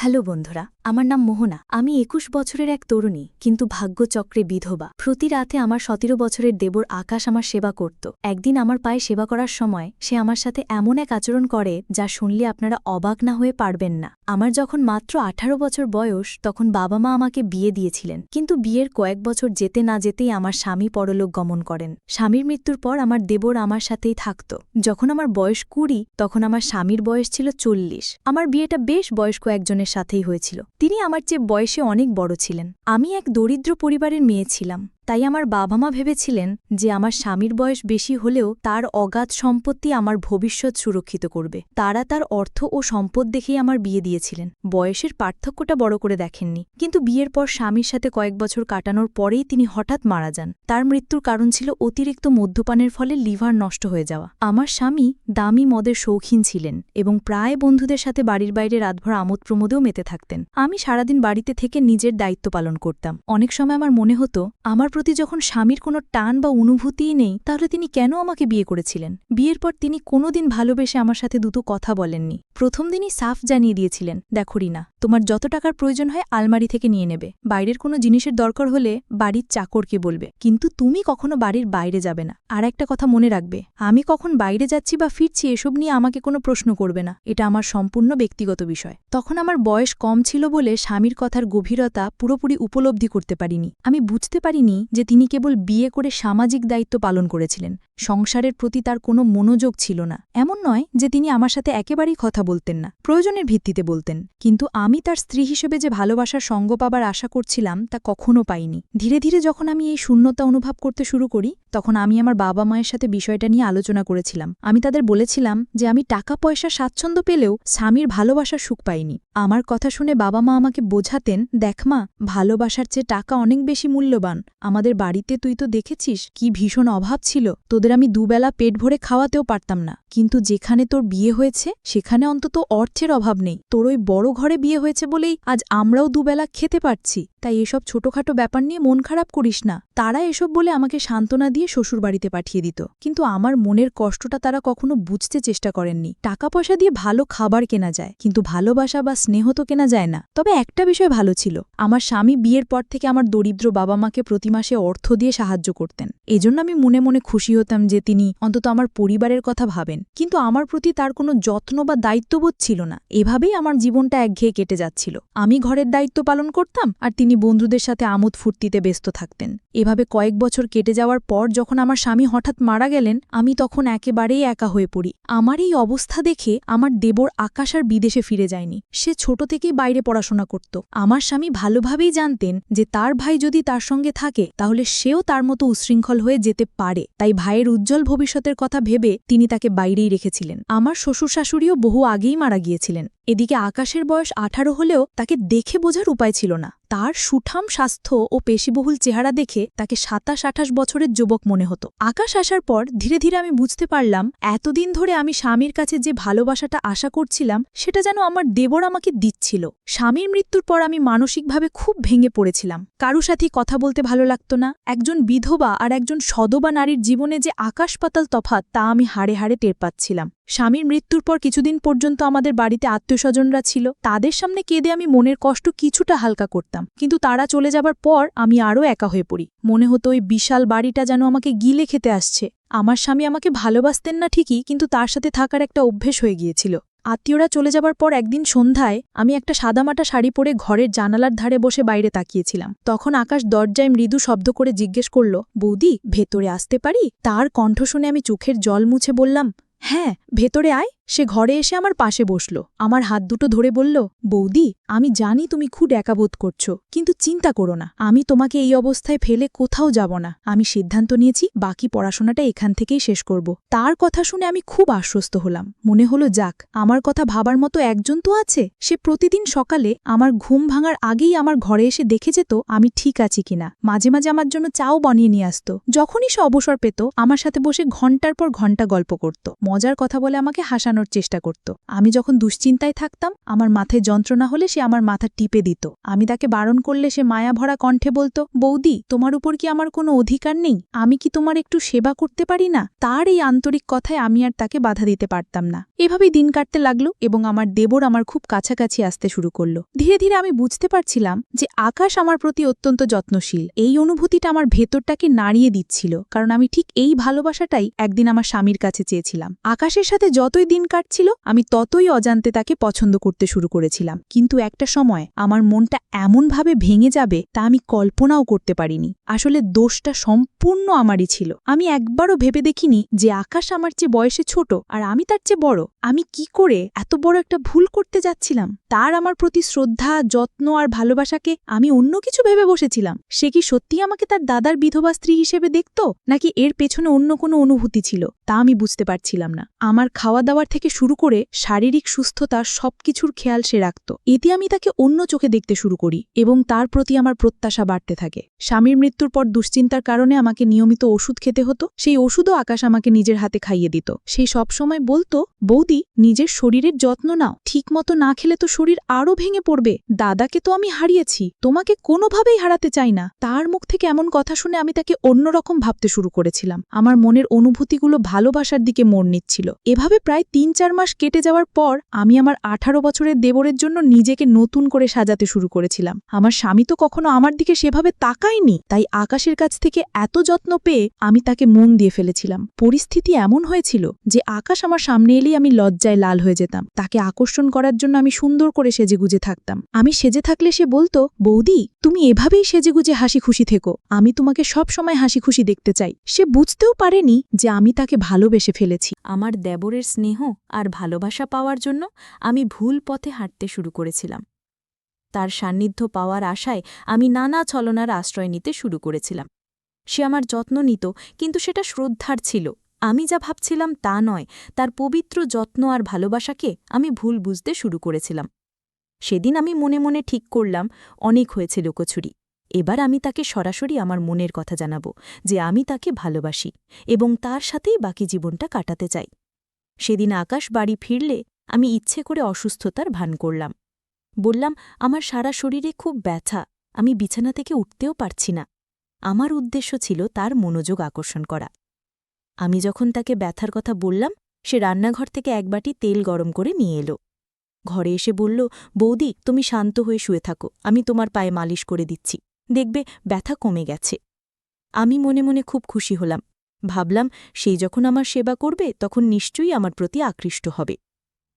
Hello বন্ধুরা, আমার নাম মোহনা। আমি একুশ বছরের এক তরুণী, কিন্তু ভাগ্যচক্রে বিধবা। প্রতি রাতে আমার সতেরো বছরের দেবর আকাশ আমার সেবা করত। একদিন আমার পায়ে সেবা করার সময় সে আমার সাথে এমন এক আচরণ করে যা শুনলে আপনারা অবাক না হয়ে পারবেন না। আমার যখন মাত্র আঠারো বছর বয়স, তখন বাবা মা আমাকে বিয়ে দিয়েছিলেন। কিন্তু বিয়ের কয়েক বছর যেতে না যেতেই আমার স্বামী পরলোক গমন করেন। স্বামীর মৃত্যুর পর আমার দেবর আমার সাথেই থাকত। যখন আমার বয়স কুড়ি, তখন আমার স্বামীর বয়স ছিল চল্লিশ। আমার বিয়েটা বেশ বয়স্ক একজনের সাথেই হয়েছিল। তিনি আমার চেয়ে বয়সে অনেক বড় ছিলেন। আমি এক দরিদ্র পরিবারের মেয়ে ছিলাম। তাই আমার বাবা মা ভেবেছিলেন যে আমার স্বামীর বয়স বেশি হলেও তার অগাধ সম্পত্তি আমার ভবিষ্যৎ সুরক্ষিত করবে। তারা তার অর্থ ও সম্পদ দেখেই আমার বিয়ে দিয়েছিলেন। বয়সের পার্থক্যটা বড় করে দেখেননি। কিন্তু বিয়ের পর স্বামীর সাথে কয়েক বছর কাটানোর পরেই তিনি হঠাৎ মারা যান। তার মৃত্যুর কারণ ছিল অতিরিক্ত মদ্যপানের ফলে লিভার নষ্ট হয়ে যাওয়া। আমার স্বামী দামি মদের শৌখিন ছিলেন এবং প্রায় বন্ধুদের সাথে বাড়ির বাইরে রাতভর আমোদ প্রমোদেও মেতে থাকতেন। আমি সারাদিন বাড়িতে থেকে নিজের দায়িত্ব পালন করতাম। অনেক সময় আমার মনে হতো, আমার প্রতি যখন স্বামীর কোনো টান বা অনুভূতিই নেই, তাহলে তিনি কেন আমাকে বিয়ে করেছিলেন? বিয়ের পর তিনি কোনোদিন ভালোবেসে আমার সাথে দুটো কথা বলেননি। প্রথম দিনই সাফ জানিয়ে দিয়েছিলেন, দেখো রিনা, তোমার যত টাকার প্রয়োজন হয় আলমারি থেকে নিয়ে নেবে। বাইরের কোনো জিনিসের দরকার হলে বাড়ির চাকরকে বলবে। কিন্তু তুমি কখনো বাড়ির বাইরে যাবে না। আর একটা কথা মনে রাখবে, আমি কখন বাইরে যাচ্ছি বা ফিরছি এসব নিয়ে আমাকে কোনো প্রশ্ন করবে না। এটা আমার সম্পূর্ণ ব্যক্তিগত বিষয়। তখন আমার বয়স কম ছিল বলে স্বামীর কথার গভীরতা পুরোপুরি উপলব্ধি করতে পারিনি। আমি বুঝতে পারিনি যে তিনি কেবল বিয়ে করে সামাজিক দায়িত্ব পালন করেছিলেন। সংসারের প্রতি তার কোনো মনোযোগ ছিল না। এমন নয় যে তিনি আমার সাথে একেবারেই কথা বলতেন না। প্রয়োজনের ভিত্তিতে বলতেন, কিন্তু আমি তার স্ত্রী হিসেবে যে ভালোবাসার সঙ্গ পাবার আশা করছিলাম, তা কখনো পাইনি। ধীরে ধীরে যখন আমি এই শূন্যতা অনুভব করতে শুরু করি, তখন আমি আমার বাবা মায়ের সাথে বিষয়টা নিয়ে আলোচনা করেছিলাম। আমি তাদের বলেছিলাম যে আমি টাকা পয়সা স্বাচ্ছন্দ্য পেলেও স্বামীর ভালোবাসার সুখ পাইনি। আমার কথা শুনে বাবা মা আমাকে বোঝাতেন, দেখ মা, ভালোবাসার চেয়ে টাকা অনেক বেশি মূল্যবান। আমাদের বাড়িতে তুই তো দেখেছিস কি ভীষণ অভাব ছিল। তোদের আমি দুবেলা পেট ভরে খাওয়াতেও পারতাম না। কিন্তু যেখানে তোর বিয়ে হয়েছে, সেখানে অন্তত অর্থের অভাব নেই। তোর ওই বড় ঘরে বিয়ে হয়েছে বলেই আজ আমরাও দুবেলা খেতে পারছি। তাই এসব ছোটখাটো ব্যাপার নিয়ে মন খারাপ করিস না। তারা এসব বলে আমাকে সান্ত্বনা দিয়ে শ্বশুরবাড়িতে পাঠিয়ে দিত। কিন্তু আমার মনের কষ্টটা তারা কখনো বুঝতে চেষ্টা করেননি। টাকা পয়সা দিয়ে ভালো খাবার কেনা যায়, কিন্তু ভালোবাসা বা স্নেহ তো কেনা যায় না। তবে একটা বিষয় ভালো ছিল। আমার স্বামী বিয়ের পর থেকে আমার দরিদ্র বাবা মাকে প্রতি মাসে অর্থ দিয়ে সাহায্য করতেন। এজন্য আমি মনে মনে খুশি হতাম যে তিনি অন্তত আমার পরিবারের কথা ভাবেন। কিন্তু আমার প্রতি তার কোনো যত্ন বা দায়িত্ববোধ ছিল না। এভাবেই আমার জীবনটা একঘেয়ে কেটে যাচ্ছিল। আমি ঘরের দায়িত্ব পালন করতাম আর তিনি বন্ধুদের সাথে আমোদ ফুর্তিতে ব্যস্ত থাকতেন। এভাবে কয়েক বছর কেটে যাওয়ার পর যখন আমার স্বামী হঠাৎ মারা গেলেন, আমি তখন একেবারেই একা হয়ে পড়ি। আমার এই অবস্থা দেখে আমার দেবর আকাশ আর বিদেশে ফিরে যায়নি। সে ছোট থেকেই বাইরে পড়াশোনা করত। আমার স্বামী ভালোভাবেই জানতেন যে তার ভাই যদি তার সঙ্গে থাকে, তাহলে সেও তার মতো উশৃঙ্খল হয়ে যেতে পারে। তাই ভাইয়ের উজ্জ্বল ভবিষ্যতের কথা ভেবে তিনি তাকে বাইরেই রেখেছিলেন। আমার শ্বশুর শাশুড়িও বহু আগেই মারা গিয়েছিলেন। এদিকে আকাশের বয়স আঠারো হলেও তাকে দেখে বোঝার উপায় ছিল না। তার সুঠাম স্বাস্থ্য ও পেশিবহুল চেহারা দেখে তাকে সাতাশ আঠাশ বছরের যুবক মনে হতো। আকাশ আসার পর ধীরে ধীরে আমি বুঝতে পারলাম, এতদিন ধরে আমি স্বামীর কাছে যে ভালোবাসাটা আশা করছিলাম, সেটা যেন আমার দেবর আমাকে দিচ্ছিল। স্বামীর মৃত্যুর পর আমি মানসিকভাবে খুব ভেঙে পড়েছিলাম। কারু সাথে কথা বলতে ভালো লাগতো না। একজন বিধবা আর একজন সদবা নারীর জীবনে যে আকাশ পাতাল তফাত তা আমি হাড়ে হাড়ে টের পাচ্ছিলাম। স্বামীর মৃত্যুর পর কিছুদিন পর্যন্ত আমাদের বাড়িতে আত্মীয়স্বজনরা ছিল। তাদের সামনে কেঁদে আমি মনের কষ্ট কিছুটা হালকা করতাম। কিন্তু তারা চলে যাবার পর আমি আরও একা হয়ে পড়ি। মনে হতো ওই বিশাল বাড়িটা যেন আমাকে গিলে খেতে আসছে। আমার স্বামী আমাকে ভালোবাসতেন না ঠিকই, কিন্তু তার সাথে থাকার একটা অভ্যেস হয়ে গিয়েছিল। আত্মীয়রা চলে যাবার পর একদিন সন্ধ্যায় আমি একটা সাদামাটা শাড়ি পরে ঘরের জানালার ধারে বসে বাইরে তাকিয়েছিলাম। তখন আকাশ দরজায় মৃদু শব্দ করে জিজ্ঞেস করল, বৌদি, ভেতরে আসতে পারি? তার কণ্ঠ শুনে আমি চোখের জল মুছে বললাম হ্যাঁ ভেতরে আয় সে ঘরে এসে আমার পাশে বসল। আমার হাত দুটো ধরে বলল, বৌদি, আমি জানি তুমি খুব একাবোধ করছ, কিন্তু চিন্তা করো না। আমি তোমাকে এই অবস্থায় ফেলে কোথাও যাব না। আমি সিদ্ধান্ত নিয়েছি, বাকি পড়াশোনাটা এখান থেকেই শেষ করব। তার কথা শুনে আমি খুব আশ্বস্ত হলাম। মনে হলো, যাক, আমার কথা ভাবার মতো একজন তো আছে। সে প্রতিদিন সকালে আমার ঘুম ভাঙার আগেই আমার ঘরে এসে দেখে যেত, আমি ঠিক আছি কিনা। মাঝে মাঝে আমার জন্য চাও বানিয়ে নিয়ে আসত। যখনই সে অবসর পেত, আমার সাথে বসে ঘণ্টার পর ঘণ্টা গল্প করত। মজার কথা বলে আমাকে হাসানোর সামলানোর চেষ্টা করত। আমি যখন দুশ্চিন্তায় থাকতাম, আমার মাথায় যন্ত্রণা হলে সে আমার মাথা টিপে দিত। আমি তাকে বারণ করলে সে মায়াভরা কণ্ঠে বলতো, বৌদি, তোমার উপর কি আমার কোনো অধিকার নেই? আমি কি তোমার একটু সেবা করতে পারি না? তার এই আন্তরিক কথায় আমি আর তাকে বাধা দিতে পারতাম না। এভাবেই দিন কাটতে লাগল এবং আমার দেবর আমার খুব কাছাকাছি আসতে শুরু করল। ধীরে ধীরে আমি বুঝতে পারছিলাম যে আকাশ আমার প্রতি অত্যন্ত যত্নশীল। এই অনুভূতিটা আমার ভেতরটাকে নাড়িয়ে দিচ্ছিল, কারণ আমি ঠিক এই ভালোবাসাটাই একদিন আমার স্বামীর কাছে চেয়েছিলাম। আকাশের সাথে যতই দিন কাটছিল, আমি ততই অজান্তে তাকে পছন্দ করতে শুরু করেছিলাম। কিন্তু একটা সময় আমার মনটা এমনভাবে ভেঙে যাবে তা আমি কল্পনাও করতে পারিনি। আসলে দোষটা সম্পূর্ণ আমারই ছিল। আমি একবারও ভেবে দেখিনি যে আকাশ আমার চেয়ে বয়সে ছোট আর আমি তার চেয়ে বড়। আমি কি করে এত বড় একটা ভুল করতে যাচ্ছিলাম? তার আমার প্রতি শ্রদ্ধা, যত্ন আর ভালোবাসাকে আমি অন্য কিছু ভেবে বসেছিলাম। সে কি সত্যি আমাকে তার দাদার বিধবা স্ত্রী হিসেবে দেখত? নাকি এর পেছনে অন্য কোনো অনুভূতি ছিল? তা আমি বুঝতে পারছিলাম না। আমার খাওয়া দাওয়ার থেকে শুরু করে শারীরিক সুস্থতা সবকিছুর খেয়াল সে রাখত। এতে আমি তাকে অন্য চোখে দেখতে শুরু করি এবং তার প্রতি আমার প্রত্যাশা বাড়তে থাকে। স্বামীর মৃত্যুর পর দুশ্চিন্তার কারণে আমাকে নিয়মিত ওষুধ খেতে হতো, সেই ওষুধও আকাশ আমাকে নিজের হাতে খাইয়ে দিত। সেই সবসময় বলতো, বৌদি, নিজের শরীরের যত্ন নাও, ঠিকমতো না খেলে তো শরীর আরও ভেঙে পড়বে। দাদাকে তো আমি হারিয়েছি, তোমাকে কোনোভাবেই হারাতে চাই না। তার মুখ থেকে এমন কথা শুনে আমি তাকে অন্যরকম ভাবতে শুরু করেছিলাম। আমার মনের অনুভূতিগুলো ভালোবাসার দিকে মন নিচ্ছিল। এভাবে প্রায় তিন চার মাস কেটে যাওয়ার পর আমি আমার আঠারো বছরের দেবরের জন্য নিজেকে নতুন করে সাজাতে শুরু করেছিলাম। আমার স্বামী তো কখনো আমার দিকে সেভাবে তাকায়নি, তাই আকাশের কাছ থেকে এত যত্ন পেয়ে আমি তাকে মন দিয়ে ফেলেছিলাম। পরিস্থিতি এমন হয়েছিল যে আকাশ আমার সামনে এলেই আমি লজ্জায় লাল হয়ে যেতাম। তাকে আকর্ষণ করার জন্য আমি সুন্দর করে সেজেগুজে থাকতাম। আমি সেজে থাকলে সে বলতো, বৌদি, তুমি এভাবেই সেজেগুজে হাসি খুশি থেকো। আমি তোমাকে সব সময় হাসি খুশি দেখতে চাই। সে বুঝতেও পারেনি যে আমি তাকে ভালোবেসে ফেলেছি। আমার দেবরের স্নেহ আর ভালোবাসা পাওয়ার জন্য আমি ভুল পথে হাঁটতে শুরু করেছিলাম। তার সান্নিধ্য পাওয়ার আশায় আমি নানা ছলনার আশ্রয় নিতে শুরু করেছিলাম। সে আমার যত্ন নিত, কিন্তু সেটা শ্রদ্ধার ছিল। আমি যা ভাবছিলাম তা নয়, তার পবিত্র যত্ন আর ভালোবাসাকে আমি ভুল বুঝতে শুরু করেছিলাম। সেদিন আমি মনে মনে ঠিক করলাম, অনেক হয়েছে লোকছুরি। এবার আমি তাকে সরাসরি আমার মনের কথা জানাব যে আমি তাকে ভালোবাসি এবং তার সাথেই বাকি জীবনটা কাটাতে চাই। সেদিন আকাশ বাড়ি ফিরলে আমি ইচ্ছে করে অসুস্থতার ভান করলাম। বললাম, আমার সারা শরীরে খুব ব্যথা, আমি বিছানা থেকে উঠতেও পারছি না। আমার উদ্দেশ্য ছিল তার মনোযোগ আকর্ষণ করা। আমি যখন তাকে ব্যথার কথা বললাম, সে রান্নাঘর থেকে এক বাটি তেল গরম করে নিয়ে এলো। ঘরে এসে বলল, বৌদি, তুমি শান্ত হয়ে শুয়ে থাকো, আমি তোমার পায়ে মালিশ করে দিচ্ছি। দেখবে, ব্যথা কমে গেছে। আমি মনে মনে খুব খুশি হলাম। ভাবলাম সেই যখন আমার সেবা করবে, তখন নিশ্চয়ই আমার প্রতি আকৃষ্ট হবে।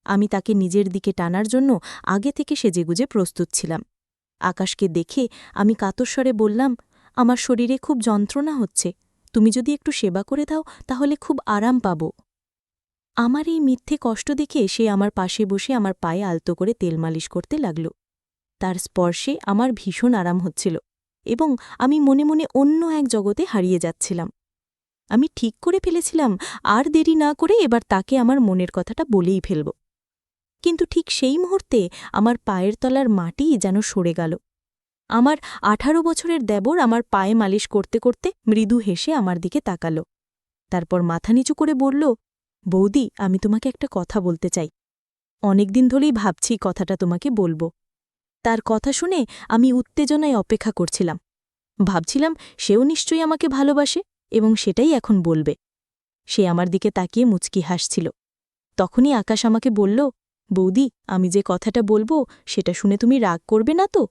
আমি তাকে নিজের দিকে টানার জন্য আগে থেকে সেজেগুজে প্রস্তুত ছিলাম। আকাশকে দেখে আমি কাতস্বরে বললাম, আমার শরীরে খুব যন্ত্রণা হচ্ছে। তুমি যদি একটু সেবা করে দাও, তাহলে খুব আরাম পাব। আমার এই মিথ্যে কষ্ট দেখে সে আমার পাশে বসে আমার পায়ে আলতো করে তেল মালিশ করতে লাগল। তার স্পর্শে আমার ভীষণ আরাম হচ্ছিল এবং আমি মনে মনে অন্য এক জগতে হারিয়ে যাচ্ছিলাম। আমি ঠিক করে ফেলেছিলাম, আর দেরি না করে এবার তাকে আমার মনের কথাটা বলেই ফেলব। কিন্তু ঠিক সেই মুহূর্তে আমার পায়ের তলার মাটি যেন সরে গেল। আমার আঠারো বছরের দেবর আমার পায়ে মালিশ করতে করতে মৃদু হেসে আমার দিকে তাকাল। তারপর মাথা নিচু করে বলল, বৌদি, আমি তোমাকে একটা কথা বলতে চাই। অনেকদিন ধরেই ভাবছি কথাটা তোমাকে বলব। তার কথা শুনে আমি উত্তেজনায় অপেক্ষা করছিলাম। ভাবছিলাম সেও নিশ্চয়ই আমাকে ভালোবাসে। এবং সেটাই এখন বলবে। সে আমার দিকে তাকিয়ে মুচকি হাসছিল। তখনই আকাশ আমাকে বলল, বৌদি, আমি যে কথাটা বলব, সেটা শুনে তুমি রাগ করবে না তো?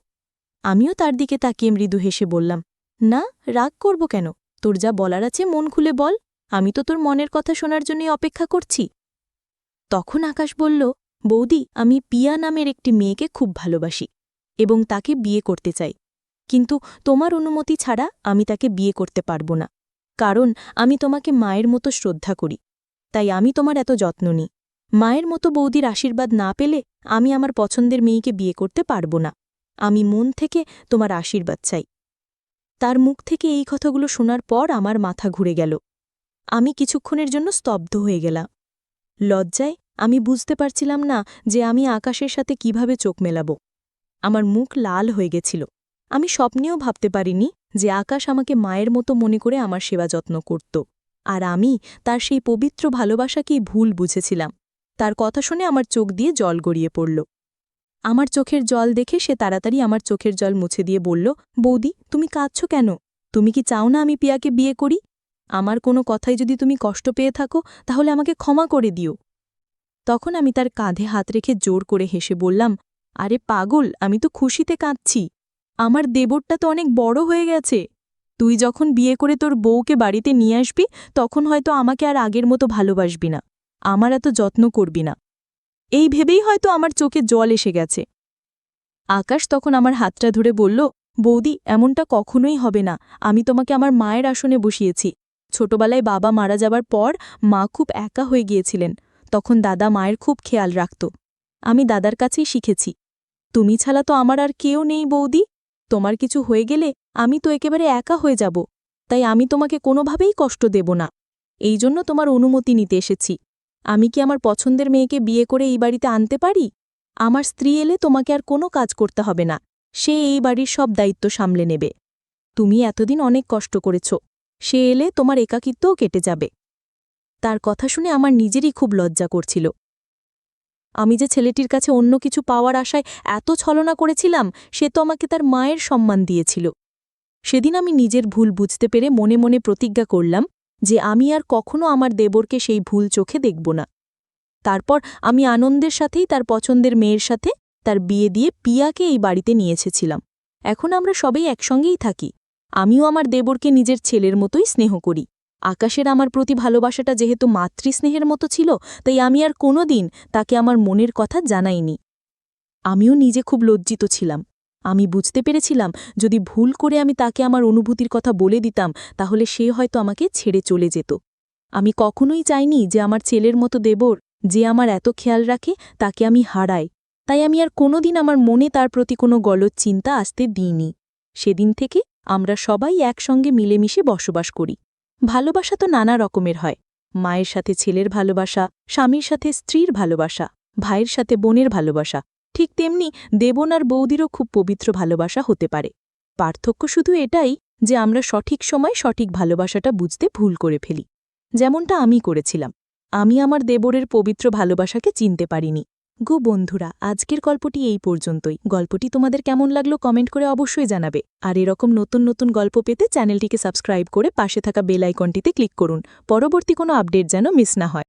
আমিও তার দিকে তাকিয়ে মৃদু হেসে বললাম, না, রাগ করব কেন? তোর যা বলার আছে মন খুলে বল। আমি তো তোর মনের কথা শোনার জন্যই অপেক্ষা করছি। তখন আকাশ বলল, বৌদি, আমি পিয়া নামের একটি মেয়েকে খুব ভালোবাসি এবং তাকে বিয়ে করতে চাই। কিন্তু তোমার অনুমতি ছাড়া আমি তাকে বিয়ে করতে পারব না। কারণ আমি তোমাকে মায়ের মতো শ্রদ্ধা করি, তাই আমি তোমার এত যত্ন নিই। মায়ের মতো বৌদির আশীর্বাদ না পেলে আমি আমার পছন্দের মেয়েকে বিয়ে করতে পারব না। আমি মন থেকে তোমার আশীর্বাদ চাই। তার মুখ থেকে এই কথাগুলো শোনার পর আমার মাথা ঘুরে গেল। আমি কিছুক্ষণের জন্য স্তব্ধ হয়ে গেলাম। লজ্জায় আমি বুঝতে পারছিলাম না যে আমি আকাশের সাথে কীভাবে চোখ মেলাব। আমার মুখ লাল হয়ে গেছিল। আমি স্বপ্নেও ভাবতে পারিনি যে আকাশ আমাকে মায়ের মতো মনে করে আমার সেবা যত্ন করত। আর আমি তার সেই পবিত্র ভালোবাসাকেই ভুল বুঝেছিলাম। তার কথা শুনে আমার চোখ দিয়ে জল গড়িয়ে পড়ল। আমার চোখের জল দেখে সে তাড়াতাড়ি আমার চোখের জল মুছে দিয়ে বলল, বৌদি, তুমি কাঁদছ কেন? তুমি কি চাও না আমি পিয়াকে বিয়ে করি? আমার কোনো কথায় যদি তুমি কষ্ট পেয়ে থাকো, তাহলে আমাকে ক্ষমা করে দিও। তখন আমি তার কাঁধে হাত রেখে জোর করে হেসে বললাম, আরে পাগল, আমি তো খুশিতে কাঁদছি। আমার দেবরটা তো অনেক বড় হয়ে গেছে। তুই যখন বিয়ে করে তোর বউকে বাড়িতে নিয়ে আসবি, তখন হয়তো আমাকে আর আগের মতো ভালোবাসবি না। আমার এত যত্ন করবি না। এই ভেবেই হয়তো আমার চোখে জল এসে গেছে। আকাশ তখন আমার হাতটা ধরে বলল, বৌদি, এমনটা কখনোই হবে না। আমি তোমাকে আমার মায়ের আসনে বসিয়েছি। ছোটবেলায় বাবা মারা যাবার পর মা খুব একা হয়ে গিয়েছিলেন। তখন দাদা মায়ের খুব খেয়াল রাখত। আমি দাদার কাছেই শিখেছি। তুমি ছাড়া তো আমার আর কেউ নেই, বৌদি। তোমার কিছু হয়ে গেলে আমি তো একেবারে একা হয়ে যাব, তাই আমি তোমাকে কোনোভাবেই কষ্ট দেব না। এই জন্য তোমার অনুমতি নিতে এসেছি। আমি কি আমার পছন্দের মেয়েকে বিয়ে করে এই বাড়িতে আনতে পারি? আমার স্ত্রী এলে তোমাকে আর কোনো কাজ করতে হবে না, সে এই বাড়ির সব দায়িত্ব সামলে নেবে। তুমি এতদিন অনেক কষ্ট করেছ, সে এলে তোমার একাকিত্বও কেটে যাবে। তার কথা শুনে আমার নিজেরই খুব লজ্জা করছিল। আমি যে ছেলেটির কাছে অন্য কিছু পাওয়ার আশায় এত ছলনা করেছিলাম, সে তো আমাকে তার মায়ের সম্মান দিয়েছিল। সেদিন আমি নিজের ভুল বুঝতে পেরে মনে মনে প্রতিজ্ঞা করলাম যে আমি আর কখনো আমার দেবরকে সেই ভুল চোখে দেখব না। তারপর আমি আনন্দের সাথেই তার পছন্দের মেয়ের সাথে তার বিয়ে দিয়ে পিয়াকে এই বাড়িতে নিয়ে এসেছিলাম। এখন আমরা সবাই একসঙ্গেই থাকি। আমিও আমার দেবরকে নিজের ছেলের মতোই স্নেহ করি। আকাশের আমার প্রতি ভালোবাসাটা যেহেতু মাতৃস্নেহের মতো ছিল, তাই আমি আর কোনো দিন তাকে আমার মনের কথা জানাইনি। আমিও নিজে খুব লজ্জিত ছিলাম। আমি বুঝতে পেরেছিলাম, যদি ভুল করে আমি তাকে আমার অনুভূতির কথা বলে দিতাম, তাহলে সে হয়তো আমাকে ছেড়ে চলে যেত। আমি কখনোই চাইনি যে আমার ছেলের মতো দেবর, যে আমার এত খেয়াল রাখে, তাকে আমি হারাই। তাই আমি আর কোনোদিন আমার মনে তার প্রতি কোনো গলত চিন্তা আসতে দিইনি। সেদিন থেকে আমরা সবাই একসঙ্গে মিলেমিশে বসবাস করি। ভালোবাসা তো নানা রকমের হয়। মায়ের সাথে ছেলের ভালোবাসা, স্বামীর সাথে স্ত্রীর ভালোবাসা, ভাইয়ের সাথে বোনের ভালোবাসা, ঠিক তেমনি দেবন আর বৌদিরও খুব পবিত্র ভালোবাসা হতে পারে। পার্থক্য শুধু এটাই যে আমরা সঠিক সময় সঠিক ভালোবাসাটা বুঝতে ভুল করে ফেলি। যেমনটা আমি করেছিলাম। আমি আমার দেবরের পবিত্র ভালোবাসাকে চিনতে পারিনি। গো বন্ধুরা, আজকের গল্পটি এই পর্যন্তই। গল্পটি তোমাদের কেমন লাগল কমেন্ট করে অবশ্যই জানাবে। আর এরকম নতুন নতুন গল্প পেতে চ্যানেলটিকে সাবস্ক্রাইব করে পাশে থাকা বেল আইকনটিতে ক্লিক করুন। পরবর্তী কোনো আপডেট যেন মিস না হয়।